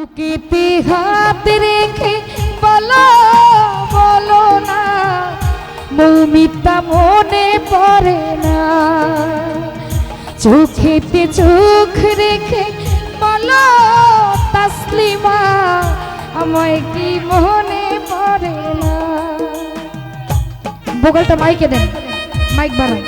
বুকেতে হাত রেখে বলো বলো না, মৌমিতা মনে পড়ে না। চোখেতে চোখ রেখে বলো, তাসলিমা, আমায় কি মনে পড়ে না? বগলটা মাইকে দেন, মাইক বাড়াই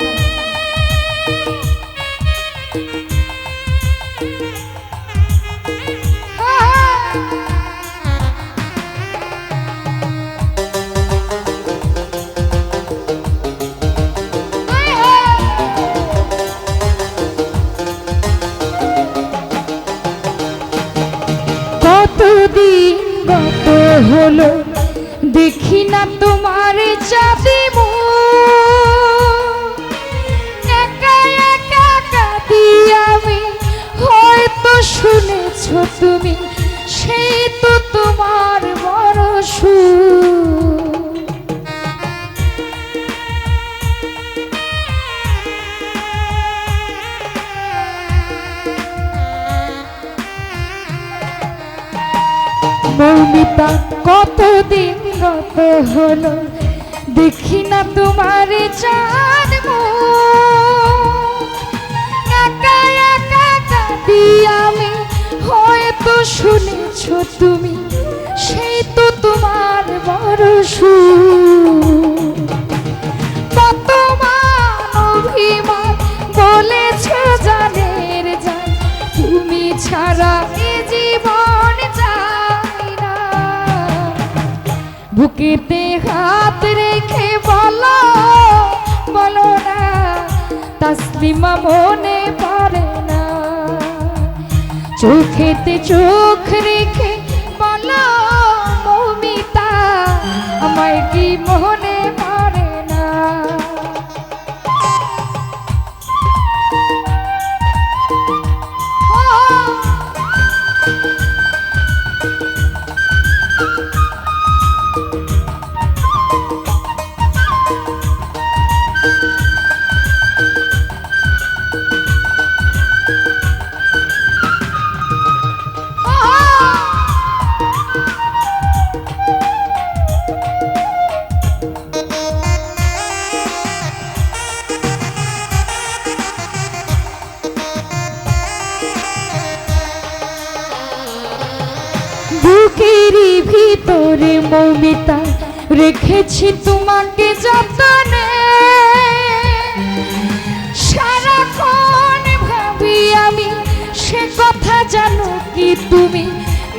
হলো দেখি না তোমার চাবি আমি হয়তো শুনেছ তুমি সেই তো তোমার বড় সুর মৌমিতা কতদিন গত হলো? দেখি না তোমার আমি, হয়তো শুনেছ তুমি, সেই তো তোমার বড় সুর বুকেতে হাত রেখে বলো বলো না, তাসলিমা মনে পারে না। চোখেতে চোখ রেখে বলো, মৌমিতা, আমায় কি মনে বুকেরই ভিতরে মমিতা রেখেছি তোমাকে যতনে। সারাক্ষণ ভাবি আমি সে কথা জানো কি তুমি,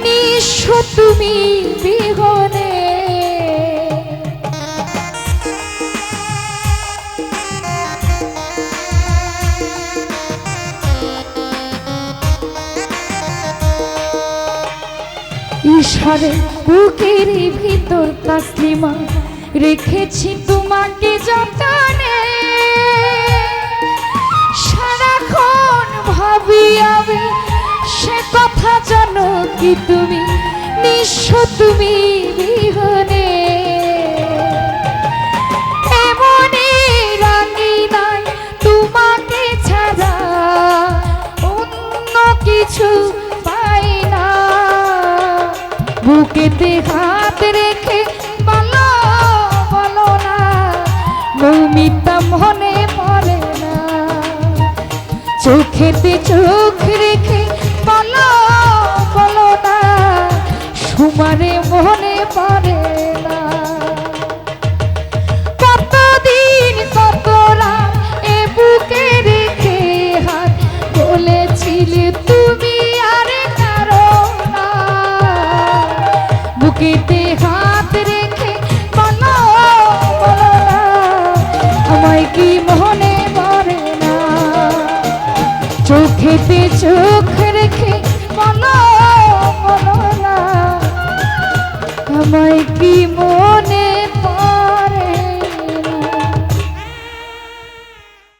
নিঃস্ব তুমি বিহনে ঈশ্বরে বুকের ভিতর তাসলিমা রেখেছি তোমাকে যতনে। সারাক্ষণ ভাবি আমি সে কথা জানো কি তুমি? নিঃস্ব তুমি বুকেতে হাত রেখে বলো বলো না। মৌমিতা মনে পড়ে না। চোখেতে চোখ রেখে বলো বলো না। সুমারে মনে পড়ে চোখ